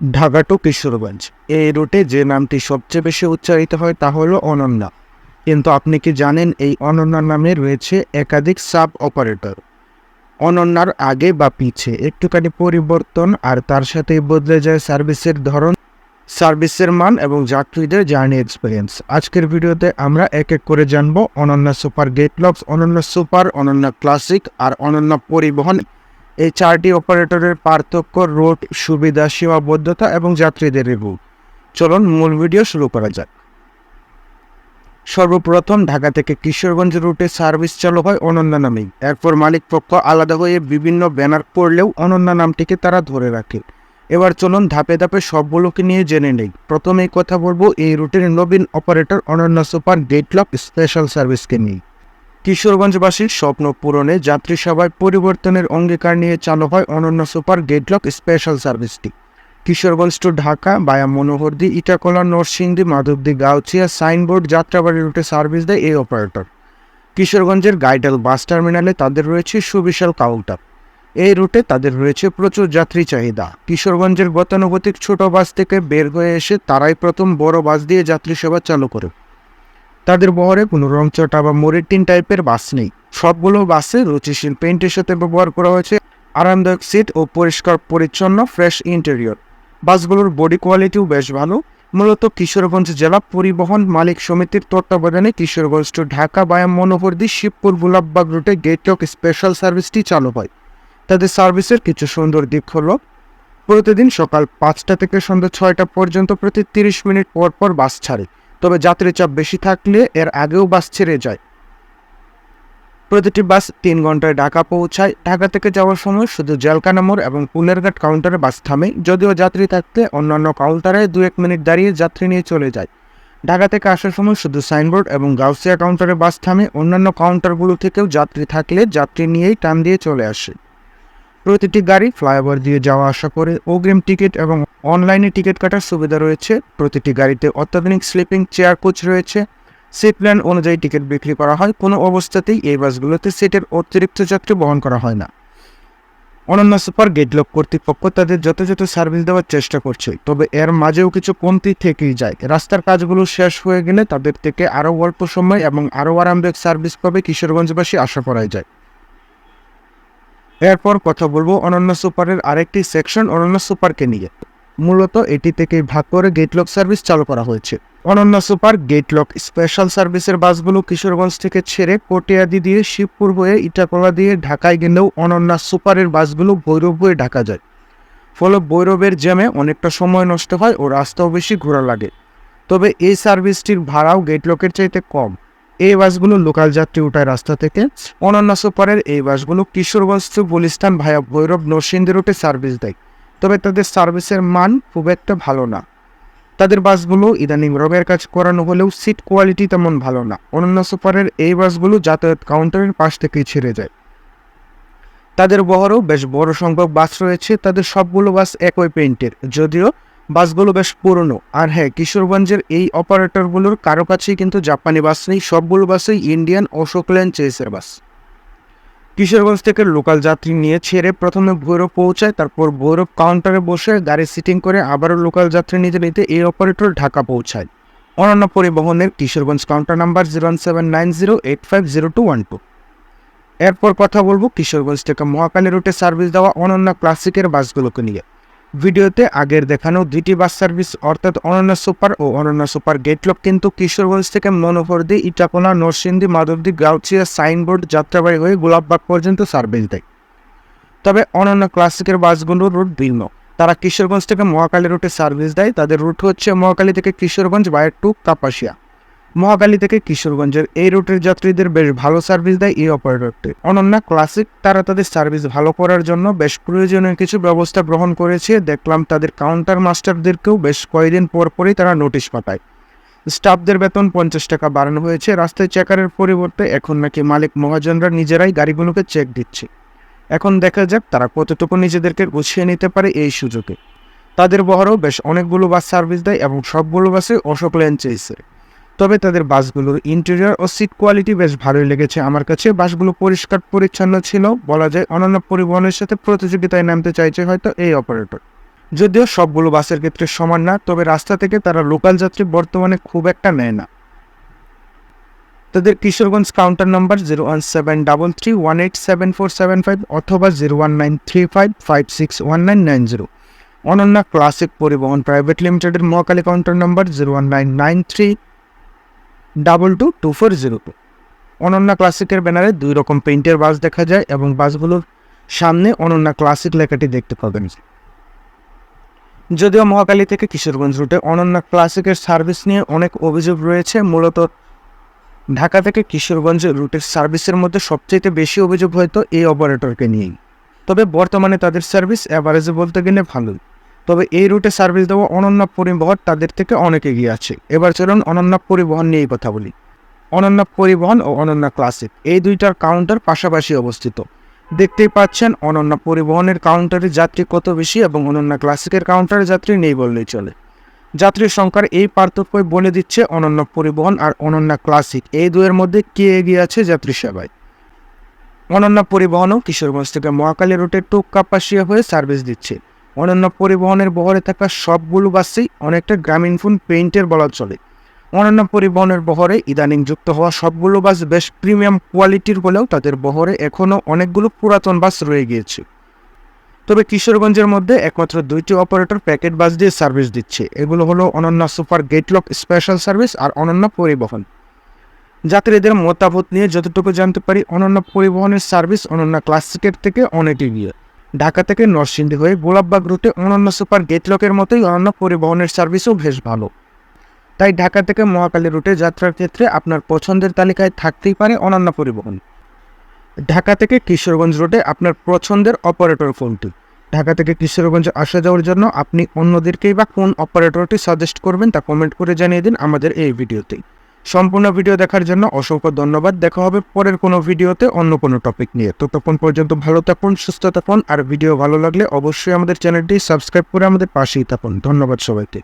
Dhaka two Kishoreganj. এই রুটে যে নামটি সবচেয়ে বেশি উচ্চারিত হয় তা হলো অনন্যা। কিন্তু আপনি কি জানেন এই অনন্যা নামে রয়েছে একাধিক সাব অপারেটর অনন্যার আগে বা পিছে একটুখানি পরিবর্তন আর তার সাথেই বদলে যায় সার্ভিসের ধরন, সার্ভিসের মান এবং যাত্রীদের জার্নি এক্সপিরিয়েন্স। আজকের ভিডিওতে আমরা এক এক করে জানব Ananya super gate locks Ananya super, Ananya classic আর অনন্যা পরিবহন এই চারটি অপারেটরের পার্থক্য রুট সুবিধা, সীমাবদ্ধতা এবং যাত্রীদের রিভিউ চলুন মূল ভিডিও শুরু করা যাক। সর্বপ্রথম ঢাকা থেকে কিশোরগঞ্জ রুটে সার্ভিস চালু হয় অনন্যা নামেই এরপর মালিক পক্ষ আলাদা হয়ে বিভিন্ন ব্যানার পড়লেও অনন্যা নামটিকে তারা ধরে রাখে। এবার চলুন ধাপে ধাপে সবগুলোকে নিয়ে জেনে নেই। প্রথমেই কথা বলব এই রুটের নবীন operator Ananya super gate lock special সার্ভিসকে নিয়ে। কিশোরগঞ্জবাসীর স্বপ্ন পূরণে যাত্রী সেবায় পরিবর্তনের অঙ্গীকার নিয়ে চালু হয় Ananya super gate lock special সার্ভিসটি। Kishoreganj to Dhaka, via Monohardi, Itakhola, Narsingdi, Madhabdi, Gausia, signboard, Jatrabari রুটে সার্ভিস দেয় এই অপারেটর। কিশোরগঞ্জের গাইডাল বাস টার্মিনালে তাদের রয়েছে সুবিশাল কাউন্টার। এই রুটে তাদের রয়েছে প্রচুর যাত্রী চাহিদা। কিশোরগঞ্জের গতানুগতিক ছোট বাস থেকে বের হয়ে এসে তারাই প্রথম বড় বাস দিয়ে যাত্রী সেবা চালু করে। তাদের বহরে কোনো রংচটা বা মরিটিন টাইপের বাস নেই। সবগুলো বাসে রুচিশীল পেইন্টের সাথে ব্যবহার করা হয়েছে। আরামদায়ক সিট ও পরিষ্কার, পরিচ্ছন্ন ফ্রেশ ইন্টেরিয়র বাসগুলোর বডি কোয়ালিটিও বেশ ভালো। মূলত কিশোরগঞ্জ জেলা পরিবহন মালিক সমিতির তত্ত্বাবধানে কিশোরগঞ্জ টু ঢাকা বায়াম মনোহরদি, শিবপুর গুলাববাগ রুটে গেটলক স্পেশাল সার্ভিসটি চালু হয়। তাদের সার্ভিসের কিছু সুন্দর দিক হলো প্রতিদিন সকাল পাঁচটা থেকে সন্ধ্যা ছয়টা পর্যন্ত প্রতি তিরিশ মিনিট পর পর বাস ছাড়ে। তবে যাত্রী চাপ বেশি থাকলে এর আগেও বাস ছেড়ে যায়। প্রতিটি বাস তিন ঘন্টায় ঢাকা পৌঁছায়। ঢাকা থেকে যাওয়ার সময় শুধু জেলকানা মোড় এবং পুলেরঘাট কাউন্টারে বাস থামে, যদিও যাত্রী থাকতে অন্যান্য কাউন্টারে দু এক মিনিট দাঁড়িয়ে যাত্রী নিয়ে চলে যায়। ঢাকা থেকে আসার সময় শুধু সাইনবোর্ড এবং গাউসিয়া কাউন্টারে বাস থামে। অন্যান্য কাউন্টারগুলো থেকেও যাত্রী থাকলে যাত্রী নিয়েই টান দিয়ে চলে আসে। প্রতিটি গাড়ি ফ্লাইওভার দিয়ে যাওয়া আসা করে অগ্রিম টিকিট এবং অনলাইনে টিকিট কাটার সুবিধা রয়েছে। প্রতিটি গাড়িতে অত্যাধুনিক স্লিপিং চেয়ার কোচ রয়েছে। সিট প্ল্যান অনুযায়ী টিকিট বিক্রি করা হয়। কোনো অবস্থাতেই এই বাসগুলোতে সিটের অতিরিক্ত যাত্রী বহন করা হয় না। অনন্য সুপার গেটলক কর্তৃপক্ষ তাদের যথাযথ সার্ভিস দেওয়ার চেষ্টা করছে। তবে এর মাঝেও কিছু কমতি থেকেই যায়। রাস্তার কাজগুলো শেষ হয়ে গেলে তাদের থেকে আরও অল্প সময় এবং আরও আরামদায়ক সার্ভিস পাবে কিশোরগঞ্জবাসী আশা করাই যায়। এরপর কথা বলব অনন্য সুপারের আরেকটি সেকশন অনন্য সুপারকে নিয়ে। মূলত এটি থেকে ভাগ করে গেটলক সার্ভিস চালু করা হয়েছে। অনন্য সুপার গেটলক স্পেশাল সার্ভিসের বাসগুলো কিশোরগঞ্জ থেকে ছেড়ে কটিয়াদি দিয়ে শিবপুর হয়ে ইটাকলা দিয়ে ঢাকায় গেলেও অনন্যা সুপারের বাসগুলো ভৈরব হয়ে ঢাকা যায়। ফলে ভৈরবের জ্যামে অনেকটা সময় নষ্ট হয় ও রাস্তাও বেশি ঘোরা লাগে। তবে এই সার্ভিসটির ভাড়াও গেটলকের চাইতে কম। এই বাসগুলো লোকাল যাত্রী উঠায় রাস্তা থেকে। অনন্য সুপারের এই বাসগুলো কিশোরগঞ্জ টু গুলিস্তান ভায়া ভৈরব নরসিংদী রুটে সার্ভিস দেয়। তবে তাদের সার্ভিসের মান খুব একটা ভালো না। তাদের বাসগুলো ইদানিং রঙের কাজ করানো হলেও সিট কোয়ালিটি তেমন ভালো না। অনন্য সুপারের এই বাসগুলো যাতায়াত কাউন্টারের পাশ থেকেই ছেড়ে যায়। তাদের বহরও বেশ বড় সংখ্যক বাস রয়েছে। তাদের সবগুলো বাস একই পেইন্টের যদিও বাসগুলো বেশ পুরনো। আর হ্যাঁ কিশোরগঞ্জের এই অপারেটরগুলোর কারও কাছেই কিন্তু জাপানি বাস নেই, সবগুলো বাসেই ইন্ডিয়ান অশোক লেন চেসের বাস। কিশোরগঞ্জ থেকে লোকাল যাত্রী নিয়ে ছেড়ে প্রথমে ভৈরব পৌঁছায়, তারপর ভৈরব কাউন্টারে বসে গাড়ি সিটিং করে আবারও লোকাল যাত্রী নিতে নিতে এই অপারেটর ঢাকা পৌঁছায়। অনন্য পরিবহনের Kishoreganj counter number zero seven nine zero eight five zero two one two এরপর কথা বলব কিশোরগঞ্জ থেকে মহাকালী রুটে সার্ভিস দেওয়া অনন্য ক্লাসিকের বাসগুলোকে নিয়ে। ভিডিওতে আগের দেখানো দুইটি বাস সার্ভিস, অর্থাৎ অনন্য সুপার ও অনন্য সুপার গেটলক কিন্তু কিশোরগঞ্জ থেকে মনোহরদি, ইটাপোনা, নরসিংদী, মাধবদী গাউচিয়া সাইনবোর্ড যাত্রাবাড়ি হয়ে গোলাপবাগ পর্যন্ত সার্ভিস দেয়। তবে অনন্য ক্লাসিকের বাসগুলোর রুট ভিন্ন তারা কিশোরগঞ্জ থেকে মহাকালী রুটে সার্ভিস দেয়। তাদের রুট হচ্ছে মহাকালী থেকে কিশোরগঞ্জ বাই টু কাপাসিয়া। মহাকালী থেকে কিশোরগঞ্জের এই রুটের যাত্রীদের বেশ ভালো সার্ভিস দেয় এই অপারেটরটি অনন্য ক্লাসিক তারা তাদের সার্ভিস ভালো করার জন্য বেশ প্রয়োজনীয় কিছু ব্যবস্থা গ্রহণ করেছে। দেখলাম তাদের কাউন্টার মাস্টারদেরকেও বেশ কয়েকদিন পর পরই তারা নোটিশ পাঠায়। স্টাফদের বেতন পঞ্চাশ টাকা বাড়ানো হয়েছে। রাস্তায় চেকারের পরিবর্তে এখন নাকি মালিক মহাজনরা নিজেরাই গাড়িগুলোকে চেক দিচ্ছে। এখন দেখা যাক তারা কতটুকু নিজেদেরকে গুছিয়ে নিতে পারে এই সুযোগে। তাদের বহরও বেশ অনেকগুলো বাস সার্ভিস দেয় এবং সবগুলো বাসে অশোক লেন চেয়েছে তবে তাদের বাসগুলোর ইন্টেরিয়র ও সিট কোয়ালিটি বেশ ভালোই লেগেছে। আমার কাছে বাসগুলো পরিষ্কার পরিচ্ছন্ন ছিল। বলা যায় অন্যান্য পরিবহনের সাথে প্রতিযোগিতায় নামতে চাইছে হয়তো এই অপারেটর যদিও সবগুলো বাসের ক্ষেত্রে সমান না, তবে রাস্তা থেকে তারা লোকাল যাত্রী বর্তমানে খুব একটা নেয় না। তাদের Kishoreganj counter number zero one seven double three one eight seven four seven five অথবা zero one nine three five five six one nine nine zero Ananya classic পরিবহন প্রাইভেট লিমিটেডের Mohakhali counter number zero one nine nine three double two two four zero two Ananya ক্লাসিকের ব্যানারে দুই রকম পেইন্টের বাস দেখা যায় এবং বাসগুলোর সামনে অনন্যা ক্লাসিক লেখাটি দেখতে পাবেন। যদিও মহাকালী থেকে কিশোরগঞ্জ রুটে অনন্যা ক্লাসিকের সার্ভিস নিয়ে অনেক অভিযোগ রয়েছে, মূলত ঢাকা থেকে কিশোরগঞ্জ রুটের সার্ভিসের মধ্যে সবচেয়ে বেশি অভিযোগ হয়তো এই অপারেটরকে নিয়েই। তবে বর্তমানে তাদের সার্ভিস অ্যাভারেজে বলতে গেলে ভালোই। তবে এই রুটে সার্ভিস দেওয়া অনন্য পরিবহন তাদের থেকে অনেক এগিয়ে আছে। এবার চলুন অনন্য পরিবহন নিয়েই কথা বলি। অনন্য পরিবহন ও অনন্য ক্লাসিক এই দুইটার কাউন্টার পাশাপাশি অবস্থিত। দেখতেই পাচ্ছেন অনন্য পরিবহনের কাউন্টারে যাত্রী কত বেশি এবং অনন্য ক্লাসিকের কাউন্টারে যাত্রী নেই বললেই চলে। যাত্রীর সংখ্যার এই পার্থক্যই বলে দিচ্ছে অনন্য পরিবহন আর অনন্য ক্লাসিক এই দুয়ের মধ্যে কে এগিয়ে আছে যাত্রী সেবায়? অনন্য পরিবহনও কিশোরগঞ্জ থেকে মহাকালী রুটে টুক কাপাসিয়া হয়ে সার্ভিস দিচ্ছে। অনন্য পরিবহনের বহরে থাকা সবগুলো বাসেই অনেকটা গ্রামীণ ফোন পেইন্টের বলা চলে। অনন্য পরিবহনের বহরে ইদানিং যুক্ত হওয়া সবগুলো বাস বেশ প্রিমিয়াম কোয়ালিটির হলেও তাদের বহরে এখনও অনেকগুলো পুরাতন বাস রয়ে গিয়েছে। তবে কিশোরগঞ্জের মধ্যে একমাত্র দুইটি অপারেটর প্যাকেট বাস দিয়ে সার্ভিস দিচ্ছে। এগুলো হলো Ananya super gate lock special service আর অনন্য পরিবহন। যাত্রীদের মতামত নিয়ে যতটুকু জানতে পারি, অনন্য পরিবহনের সার্ভিস অনন্য ক্লাসিকের থেকে অনেক এগিয়ে। ঢাকা থেকে নরসিংদী হয়ে গোলাপবাগ রুটে অনন্য সুপার গেটলকের মতোই অনন্য পরিবহনের সার্ভিসও বেশ ভালো। তাই ঢাকা থেকে মহাকালী রুটে যাত্রার ক্ষেত্রে আপনার পছন্দের তালিকায় থাকতেই পারে অনন্য পরিবহন। ঢাকা থেকে কিশোরগঞ্জ রুটে আপনার পছন্দের অপারেটর কোনটি ঢাকা থেকে কিশোরগঞ্জ আসা যাওয়ার জন্য আপনি অন্যদেরকেই বা কোন অপারেটরটি সাজেস্ট করবেন তা কমেন্ট করে জানিয়ে দিন আমাদের এই ভিডিওতেই সম্পূর্ণ ভিডিও দেখার জন্য অসংখ্য ধন্যবাদ। দেখা হবে পরের কোনো ভিডিওতে অন্য কোনো টপিক নিয়ে। তো ততক্ষণ পর্যন্ত ভালো থাকুন, সুস্থ থাকুন। আর ভিডিও ভালো লাগলে অবশ্যই আমাদের চ্যানেলটি সাবস্ক্রাইব করে আমাদের পাশেই থাকুন। ধন্যবাদ সবাইকে।